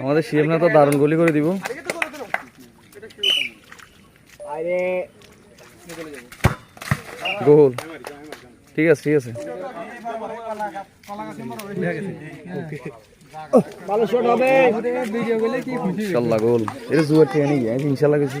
আমাদের শিব না তো দারুণ গলি করে দিব। গোল ঠিক আছে ঠিক আছে। ইনশাল্লাহ গোল এটা জুয়ার আমি ইনশাল্লাহ গেছি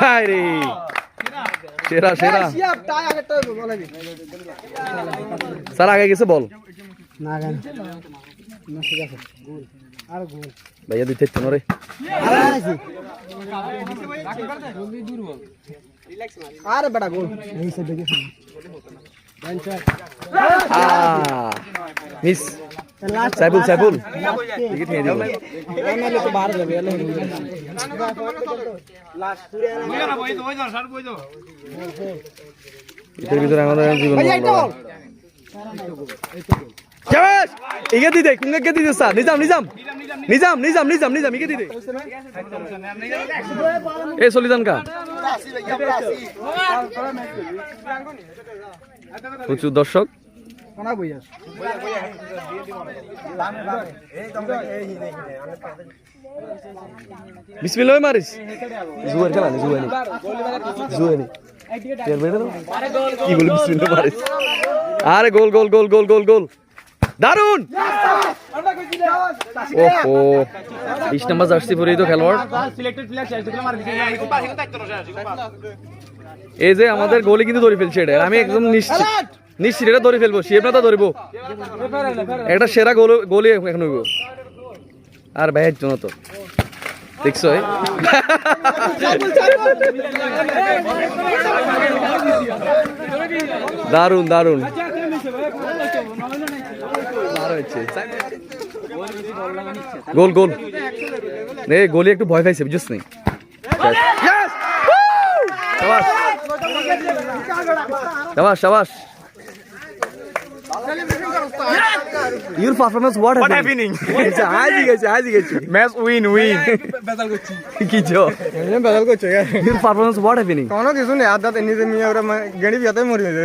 হায় রে। সেরা সেরা। স্যার আগে গেছে বল। ভাইয়া দিতে ইচ্ছে রে আরে বেটা goal. Miss. Saibul Saibul ticket নিয়ে যাবে এটার ভিতরে আমাদের জীবন বন্ধ। শাবাশ! এগিয়ে দিদে কুঙ্গে কে দিদে স্যার। নিজাম নিজাম। নিজাম নিজাম নিজাম নিজাম দিদে এ সলিদান কা। প্রচুর দর্শক। কোনা বইয়া বিসমিল্লাহ মারিস। জুয়ার খেলা জুয়ানি জুয়ানি টের বেড়ে দাও কি বলে বিসমিল্লাহ মারিস? আরে গোল গোল গোল গোল গোল গোল। দারুণ ওহো। বিশ নাম্বার জার্সি পরেই তো খেলোয়াড়। এই যে আমাদের গোলে কিন্তু ধরে ফেলছে এটা আমি একদম নিশ্চিত। নিশ্চিত এটা ধরে ফেলব শিব না তো ধরবো। একটা সেরা গোল গোলে এখন হইব। আর ভাইয়ের জন্য তো দেখছ দারুণ দারুণ গোল গোল। নে গোলি একটু ভয় পাইছে বুঝছিস নি? শাবাশ শাবাশ Your performance what what happening? আজই গেছে আজই গেছে ম্যাচ উইন উইন কি চো বেদাল করছে Your performance what happening? কোনো কিছু নেই আদা নিজে মিয়া ওরা গেড়ি বিয়াতে মরি যাবে